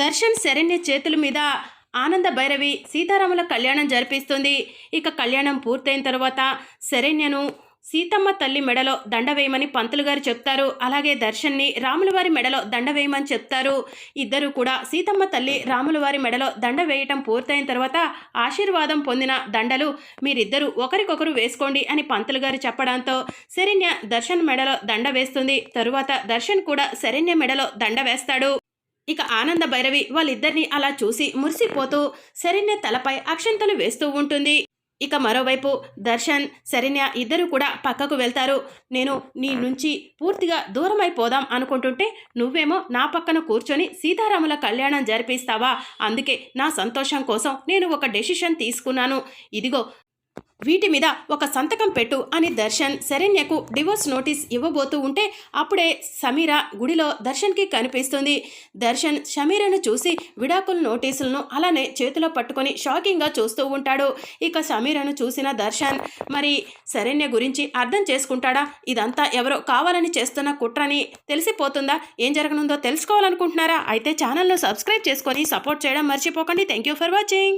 దర్శన్ శరణ్య చేతుల మీద ఆనంద భైరవి సీతారాముల కళ్యాణం జరిపిస్తుంది. ఇక కళ్యాణం పూర్తయిన తర్వాత శరణ్యను సీతమ్మ తల్లి మెడలో దండ వేయమని పంతులు గారు చెప్తారు. అలాగే దర్శన్ని రాములవారి మెడలో దండ వేయమని చెప్తారు. ఇద్దరు కూడా సీతమ్మ తల్లి రాములవారి మెడలో దండ వేయటం పూర్తయిన తర్వాత ఆశీర్వాదం పొందిన దండలు మీరిద్దరూ ఒకరికొకరు వేసుకోండి అని పంతులు గారు చెప్పడంతో శరణ్య దర్శన్ మెడలో దండ వేస్తుంది. తరువాత దర్శన్ కూడా శరణ్య మెడలో దండ వేస్తాడు. ఇక ఆనంద భైరవి వాళ్ళిద్దరిని అలా చూసి మురిసిపోతూ శరణ్య తలపై అక్షంతలు వేస్తూ ఉంటుంది. ఇక మరోవైపు దర్శన్ శరణ్య ఇద్దరు కూడా పక్కకు వెళ్తారు. నేను నీ నుంచి పూర్తిగా దూరం అయిపోదాం అనుకుంటుంటే నువ్వేమో నా పక్కన కూర్చొని సీతారాముల కళ్యాణం జరిపిస్తావా? అందుకే నా సంతోషం కోసం నేను ఒక డెసిషన్ తీసుకున్నాను. ఇదిగో వీటి మీద ఒక సంతకం పెట్టు అని దర్శన్ శరణ్యకు డివోర్స్ నోటీస్ ఇవ్వబోతూ ఉంటే అప్పుడే సమీర గుడిలో దర్శన్కి కనిపిస్తుంది. దర్శన్ సమీరను చూసి విడాకుల నోటీసులను అలానే చేతిలో పట్టుకొని షాకింగ్గా చూస్తూ ఉంటాడు. ఇక సమీరను చూసిన దర్శన్ మరి శరణ్య గురించి అర్థం చేసుకుంటాడా? ఇదంతా ఎవరో కావాలని చేస్తున్న కుట్రని తెలిసిపోతుందా? ఏం జరగనుందో తెలుసుకోవాలనుకుంటున్నారా? అయితే ఛానల్ను సబ్స్క్రైబ్ చేసుకొని సపోర్ట్ చేయడం మర్చిపోకండి. Thank you for watching.